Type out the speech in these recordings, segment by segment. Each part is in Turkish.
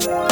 Bye.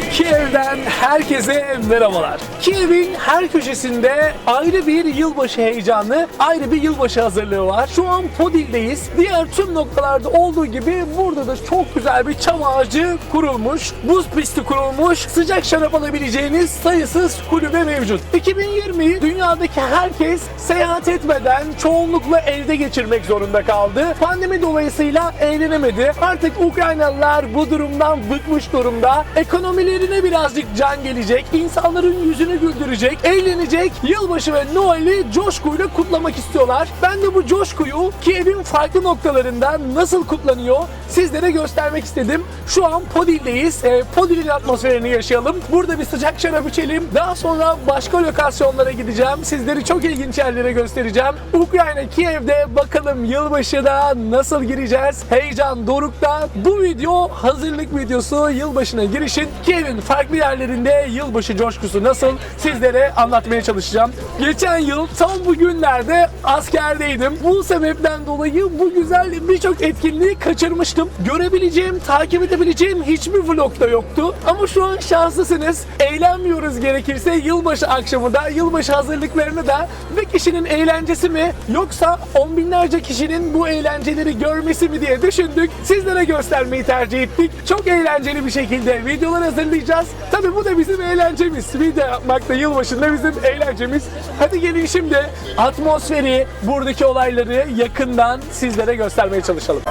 Kiev'den herkese merhabalar. Kiev'in her köşesinde ayrı bir yılbaşı heyecanı, ayrı bir yılbaşı hazırlığı var. Şu an Podil'deyiz. Diğer tüm noktalarda olduğu gibi burada da çok güzel bir çam ağacı kurulmuş. Buz pisti kurulmuş. Sıcak şarap alabileceğiniz sayısız kulübe mevcut. 2020'yi dünyadaki herkes seyahat etmeden çoğunlukla evde geçirmek zorunda kaldı. Pandemi dolayısıyla eğlenemedi. Artık Ukraynalılar bu durumdan bıkmış durumda. Ekonomilerine birazcık can gelecek. insanların yüzünü güldürecek. Eğlenecek. Yılbaşı ve Noel'i coşkuyla kutlamak istiyorlar. Ben de bu coşkuyu Kiev'in farklı noktalarında nasıl kutlanıyor sizlere göstermek istedim. Şu an Podil'deyiz. E, Podil'in atmosferini yaşayalım. Burada bir sıcak şarap içelim. Daha sonra başka lokasyonlara gideceğim. Sizleri çok ilginç yerlere göstereceğim. Ukrayna Kiev'de bakalım yılbaşına nasıl gireceğiz? Heyecan dorukta. Bu video hazırlık videosu yılbaşına girişin. Kiev'in farklı yerlerinde yılbaşı coşkusu nasıl sizlere anlatmaya çalışacağım. Geçen yıl tam bu günlerde askerdeydim. Bu sebepten dolayı bu güzel birçok etkinliği kaçırmıştım. Görebileceğim, takip edebileceğim hiçbir vlog da yoktu. Ama şu an şanslısınız. Eğlenmiyoruz gerekirse yılbaşı akşamı da, yılbaşı hazırlıklarını da bir kişinin eğlencesi mi yoksa on binlerce kişinin bu eğlenceleri görmesi mi diye düşündük. Sizlere göstermeyi tercih ettik. Çok eğlenceli bir şekilde videolar hazırlayacağız. Tabii bu da bizim eğlencemiz. Video yapmak da yılbaşında bizim eğlencemiz. Hadi gelin şimdi atmosferi, buradaki olayları yakından sizlere göstermeye çalışalım.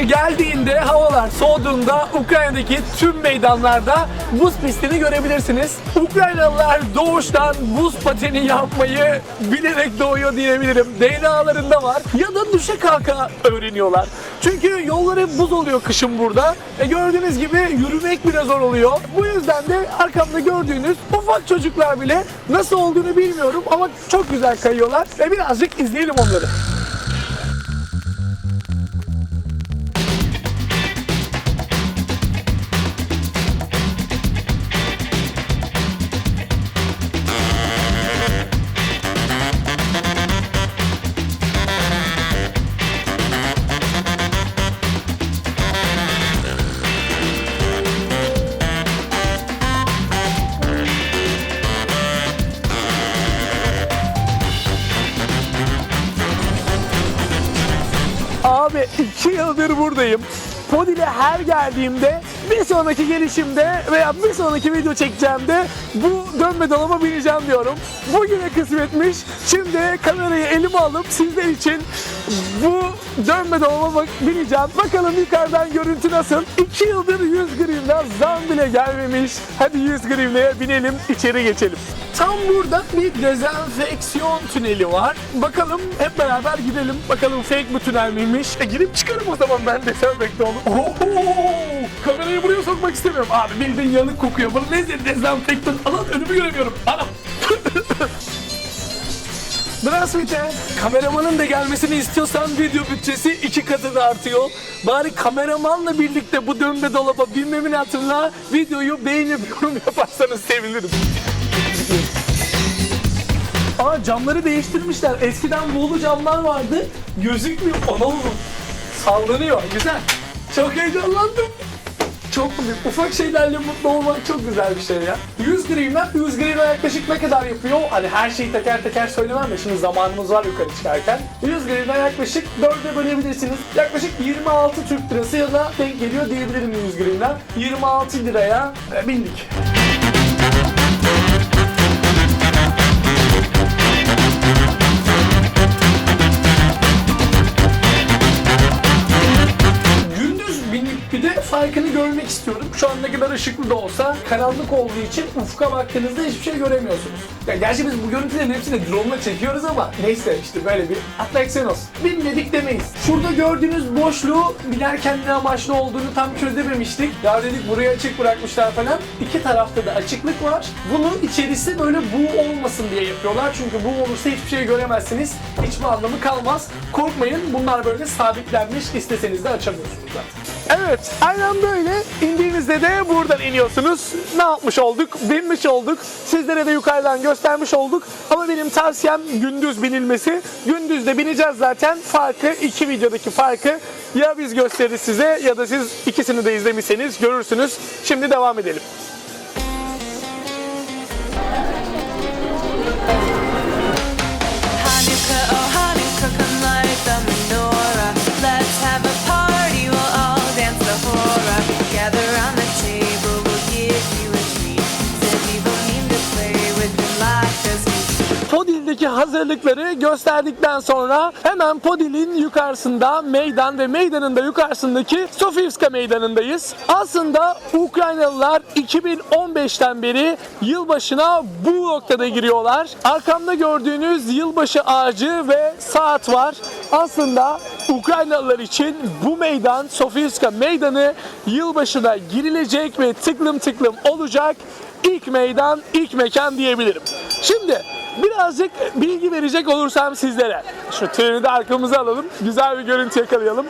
Yılbaşı geldiğinde, havalar soğuduğunda Ukrayna'daki tüm meydanlarda buz pistini görebilirsiniz. Ukraynalılar doğuştan buz pateni yapmayı bilerek doğuyor diyebilirim. DNA'larında var. Ya da düşe kalka öğreniyorlar. Çünkü yolları buz oluyor kışın burada. E gördüğünüz gibi yürümek bile zor oluyor. Bu yüzden de arkamda gördüğünüz ufak çocuklar bile nasıl olduğunu bilmiyorum ama çok güzel kayıyorlar. Ve birazcık izleyelim onları. Buradayım. Podil'e her geldiğimde bir sonraki gelişimde veya bir sonraki video çekeceğimde bu dönme dolaba bineceğim diyorum. Bugüne kısmetmiş. Şimdi kamerayı elime alıp sizler için bu dönme dolaba bak- bineceğim. Bakalım yukarıdan görüntü nasıl? 2 yıldır 100 grivna zam bile gelmemiş. Hadi 100 grivnaya binelim içeri geçelim. Tam burada bir dezenfeksiyon tüneli var. Bakalım hep beraber gidelim. Bakalım fake bu tünel miymiş? E girip çıkarım o zaman ben dezenfekte olup. Oho! Kamerayı buraya sokmak istemiyorum. Abi bildiğin yanık kokuyor. Bu ne dezenfektan? Alan önümü göremiyorum. Anam. Drasvite, kameramanın da gelmesini istiyorsan video bütçesi iki katına artıyor. Bari kameramanla birlikte bu dönme dolaba binmemin hatırına videoyu beğenip yorum yaparsanız sevinirim. Aa camları değiştirmişler. Eskiden buğulu camlar vardı. Gözükmüyor. Ana Sallanıyor. Güzel. Çok heyecanlandım. Çok güzel. Ufak şeylerle mutlu olmak çok güzel bir şey ya. 100 grivna, 100 grivna yaklaşık ne kadar yapıyor? Hani her şeyi teker teker söylemem de şimdi zamanımız var yukarı çıkarken. 100 grivna yaklaşık 4'e bölebilirsiniz. Yaklaşık 26 Türk lirası ya da denk geliyor diyebilirim 100 grivna. 26 liraya e, bindik. Her ne kadar ışıklı da olsa karanlık olduğu için ufka baktığınızda hiçbir şey göremiyorsunuz. Ya gerçi biz bu görüntülerin hepsini drone ile çekiyoruz ama neyse işte böyle bir atraksiyon olsun. Bilmedik demeyiz. Şurada gördüğünüz boşluğu bilerken ne amaçlı olduğunu tam çözememiştik. Ya dedik buraya açık bırakmışlar falan. İki tarafta da açıklık var. Bunun içerisi böyle buğu olmasın diye yapıyorlar. Çünkü buğu olursa hiçbir şey göremezsiniz. Hiçbir anlamı kalmaz. Korkmayın bunlar böyle sabitlenmiş. İsteseniz de açamıyorsunuz zaten. Evet, aynen böyle. İndiğinizde de buradan iniyorsunuz. Ne yapmış olduk? Binmiş olduk. Sizlere de yukarıdan göstermiş olduk. Ama benim tavsiyem gündüz binilmesi. Gündüz de bineceğiz zaten. Farkı, iki videodaki farkı ya biz gösteririz size ya da siz ikisini de izlemişseniz görürsünüz. Şimdi devam edelim. Hazırlıkları gösterdikten sonra hemen Podil'in yukarısında meydan ve meydanın da yukarısındaki Sofivska meydanındayız. Aslında Ukraynalılar 2015'ten beri yılbaşına bu noktada giriyorlar. Arkamda gördüğünüz yılbaşı ağacı ve saat var. Aslında Ukraynalılar için bu meydan Sofivska meydanı yılbaşına girilecek ve tıklım tıklım olacak ilk meydan, ilk mekan diyebilirim. Şimdi birazcık bilgi verecek olursam sizlere. Şu treni de arkamıza alalım. Güzel bir görüntü yakalayalım.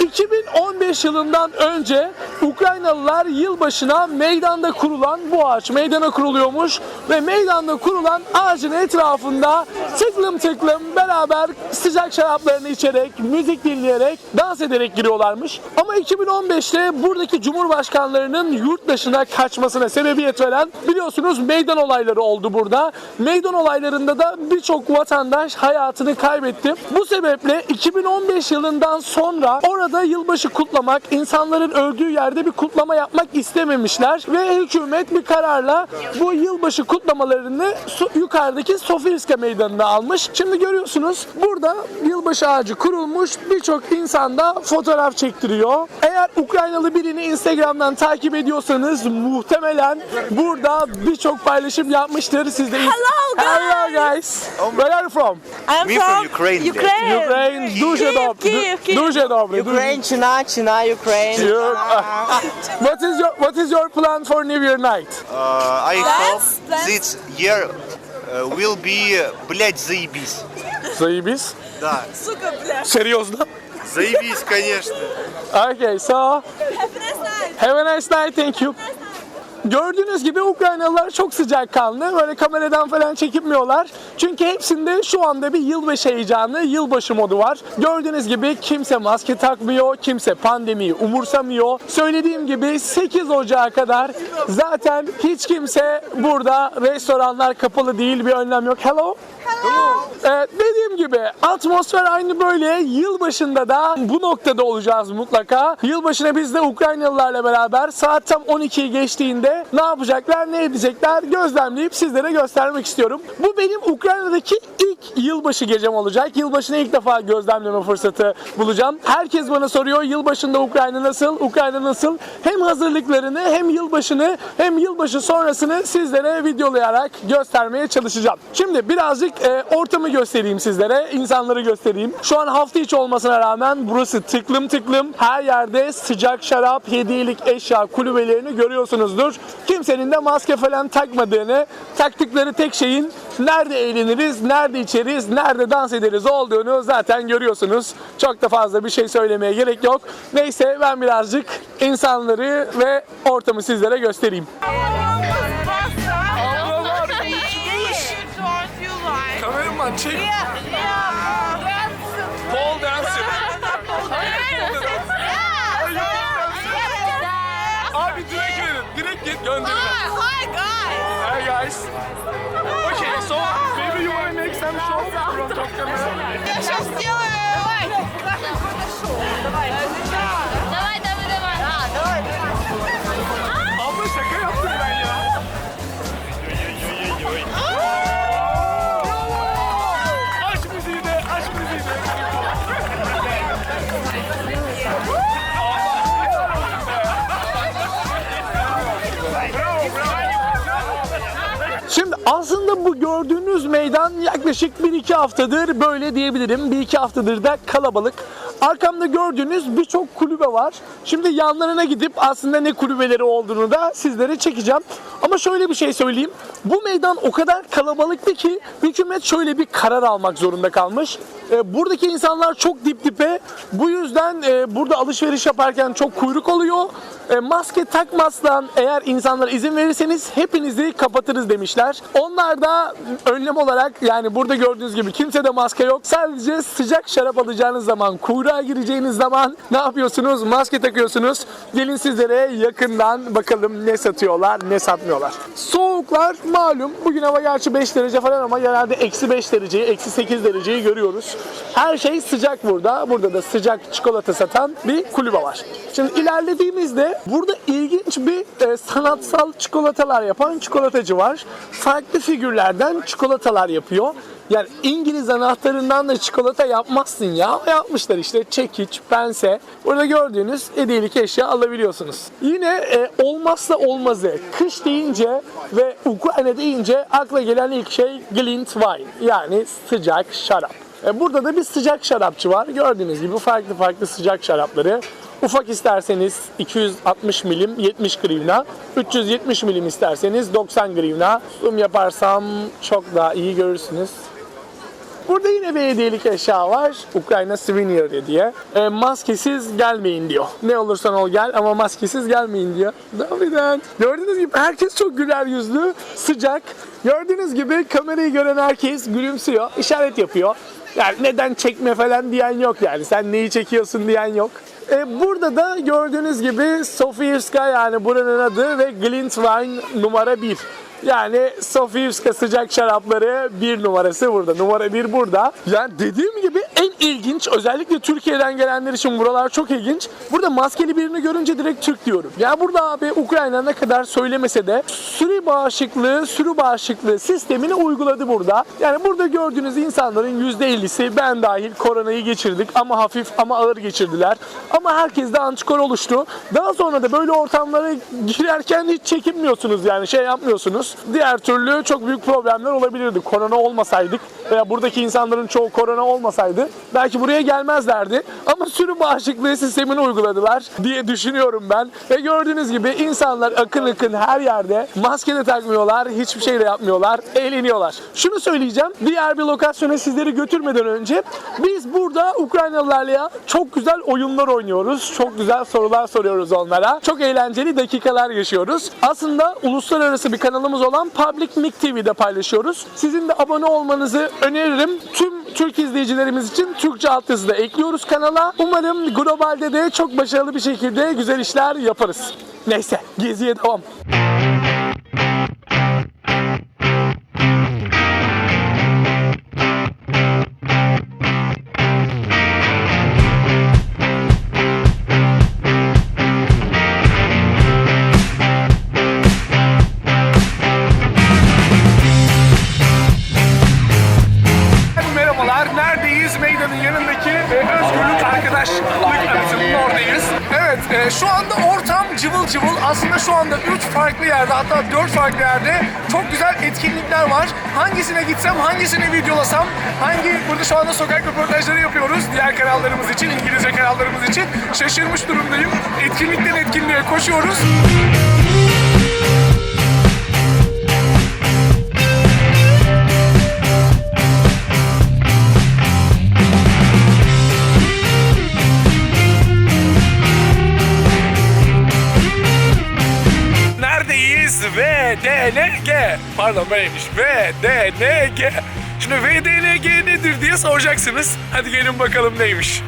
2015 yılından önce Ukraynalılar yılbaşına meydanda kurulan bu ağaç meydana kuruluyormuş ve meydanda kurulan ağacın etrafında tıklım tıklım beraber sıcak şaraplarını içerek, müzik dinleyerek, dans ederek giriyorlarmış. Ama 2015'te buradaki cumhurbaşkanlarının yurt dışına kaçmasına sebebiyet veren biliyorsunuz meydan olayları oldu burada. Meydan olaylarında da birçok vatandaş hayatını kaybetti. Bu sebeple 2015 yılından sonra orada yılbaşı kutlamak, insanların öldüğü yerde bir kutlama yapmak istememişler ve hükümet bir kararla bu yılbaşı kutlamalarını yukarıdaki Sofilska Meydanı'na almış. Şimdi görüyorsunuz burada yılbaşı ağacı kurulmuş. Birçok insan da fotoğraf çektiriyor. Eğer Ukraynalı birini Instagram'dan takip ediyorsanız muhtemelen burada birçok paylaşım yapmıştır. Siz de Hello, guys. Hello guys. Where are you from? I'm We from Ukraine. Ukraine. Ukraine. Дуже Kyiv, добре. Kyiv, Kyiv. Дуже добре. дуже- Ukraine, China, China, Ukraine. You- What is your What is your plan for New Year night? Uh, I Let's- hope let's- this year uh, will be, uh, блядь, заебись. Заебись. Да. Сука, бля. Серьезно? Заебись, конечно. Okay, so have a nice night. Thank you. Gördüğünüz gibi Ukraynalılar çok sıcakkanlı. Böyle kameradan falan çekinmiyorlar. Çünkü hepsinde şu anda bir yılbaşı heyecanı, yılbaşı modu var. Gördüğünüz gibi kimse maske takmıyor, kimse pandemiyi umursamıyor. Söylediğim gibi 8 Ocağı kadar zaten hiç kimse burada restoranlar kapalı değil, bir önlem yok. Hello. Ee, dediğim gibi atmosfer aynı böyle. Yılbaşında da bu noktada olacağız mutlaka. Yılbaşına biz de Ukraynalılarla beraber saat tam 12'yi geçtiğinde ne yapacaklar, ne edecekler gözlemleyip sizlere göstermek istiyorum. Bu benim Ukrayna'daki ilk yılbaşı gecem olacak. Yılbaşını ilk defa gözlemleme fırsatı bulacağım. Herkes bana soruyor yılbaşında Ukrayna nasıl, Ukrayna nasıl? Hem hazırlıklarını hem yılbaşını hem yılbaşı sonrasını sizlere videolayarak göstermeye çalışacağım. Şimdi birazcık e, ortamı göstereyim sizlere, insanları göstereyim. Şu an hafta içi olmasına rağmen burası tıklım tıklım. Her yerde sıcak şarap, hediyelik eşya kulübelerini görüyorsunuzdur. Kimsenin de maske falan takmadığını, taktıkları tek şeyin nerede eğleniriz, nerede içeriz, nerede dans ederiz olduğunu zaten görüyorsunuz. Çok da fazla bir şey söylemeye gerek yok. Neyse ben birazcık insanları ve ortamı sizlere göstereyim. Kameraman çek. Pole dancer. Abi direkt verin. Direkt git gönderin. Hi guys. Okay, so maybe you want to make some show from top camera. Давай, Aslında bu gördüğünüz meydan yaklaşık 1-2 haftadır böyle diyebilirim. 1-2 haftadır da kalabalık. Arkamda gördüğünüz birçok kulübe var. Şimdi yanlarına gidip aslında ne kulübeleri olduğunu da sizlere çekeceğim. Ama şöyle bir şey söyleyeyim. Bu meydan o kadar kalabalıktı ki hükümet şöyle bir karar almak zorunda kalmış. E, buradaki insanlar çok dip dipe. Bu yüzden e, burada alışveriş yaparken çok kuyruk oluyor. E, maske takmazdan eğer insanlara izin verirseniz hepinizi kapatırız demişler. Onlar da önlem olarak yani burada gördüğünüz gibi kimsede maske yok. Sadece sıcak şarap alacağınız zaman, kuyruğa gireceğiniz zaman ne yapıyorsunuz? Maske takıyorsunuz. Gelin sizlere yakından bakalım ne satıyorlar, ne satmıyorlar. Soğuklar malum. Bugün hava gerçi 5 derece falan ama genelde eksi 5 dereceyi, eksi 8 dereceyi görüyoruz. Her şey sıcak burada. Burada da sıcak çikolata satan bir kulübe var. Şimdi ilerlediğimizde burada ilginç bir e, sanatsal çikolatalar yapan çikolatacı var. Farklı figürlerden çikolatalar yapıyor. Yani İngiliz anahtarından da çikolata yapmazsın ya. Yapmışlar işte çekiç, pense. Burada gördüğünüz hediyelik eşya alabiliyorsunuz. Yine e, olmazsa olmazı. Kış deyince ve Ukrayna deyince akla gelen ilk şey Glint Wine. Yani sıcak şarap. E, Burada da bir sıcak şarapçı var. Gördüğünüz gibi farklı farklı sıcak şarapları. Ufak isterseniz 260 milim 70 grivna. 370 milim isterseniz 90 grivna. Zoom yaparsam çok daha iyi görürsünüz. Burada yine bir hediyelik eşya var. Ukrayna Souvenir diye. E, maskesiz gelmeyin diyor. Ne olursan ol gel ama maskesiz gelmeyin diyor. Daviden. Gördüğünüz gibi herkes çok güler yüzlü, sıcak. Gördüğünüz gibi kamerayı gören herkes gülümsüyor, işaret yapıyor. Yani neden çekme falan diyen yok yani. Sen neyi çekiyorsun diyen yok. E, burada da gördüğünüz gibi Sofiyevska yani buranın adı ve Glint Wine numara 1. Yani Sofiyevska sıcak şarapları bir numarası burada. Numara bir burada. Yani dediğim gibi ilginç özellikle Türkiye'den gelenler için buralar çok ilginç. Burada maskeli birini görünce direkt Türk diyorum. Ya burada abi Ukrayna ne kadar söylemese de sürü bağışıklığı, sürü bağışıklığı sistemini uyguladı burada. Yani burada gördüğünüz insanların %50'si ben dahil koronayı geçirdik ama hafif ama ağır geçirdiler. Ama herkeste antikor oluştu. Daha sonra da böyle ortamlara girerken hiç çekinmiyorsunuz yani şey yapmıyorsunuz. Diğer türlü çok büyük problemler olabilirdi. Korona olmasaydık veya buradaki insanların çoğu korona olmasaydı belki buraya gelmezlerdi. Ama sürü bağışıklığı sistemini uyguladılar diye düşünüyorum ben. Ve gördüğünüz gibi insanlar akın akın her yerde maske de takmıyorlar, hiçbir şey de yapmıyorlar, eğleniyorlar. Şunu söyleyeceğim, diğer bir lokasyona sizleri götürmeden önce biz burada Ukraynalılarla çok güzel oyunlar oynuyoruz. Çok güzel sorular soruyoruz onlara. Çok eğlenceli dakikalar yaşıyoruz. Aslında uluslararası bir kanalımız olan Public Mic TV'de paylaşıyoruz. Sizin de abone olmanızı öneririm. Tüm Türk izleyicilerimiz için Türkçe altyazı da ekliyoruz kanala. Umarım globalde de çok başarılı bir şekilde güzel işler yaparız. Neyse geziye devam. Aslında şu anda 3 farklı yerde, hatta 4 farklı yerde çok güzel etkinlikler var. Hangisine gitsem, hangisini videolasam, hangi burada şu anda sokak röportajları yapıyoruz diğer kanallarımız için, İngilizce kanallarımız için. Şaşırmış durumdayım. Etkinlikten etkinliğe koşuyoruz. Pardon böyleymiş. VDNG. Şimdi VDNG nedir diye soracaksınız. Hadi gelin bakalım neymiş.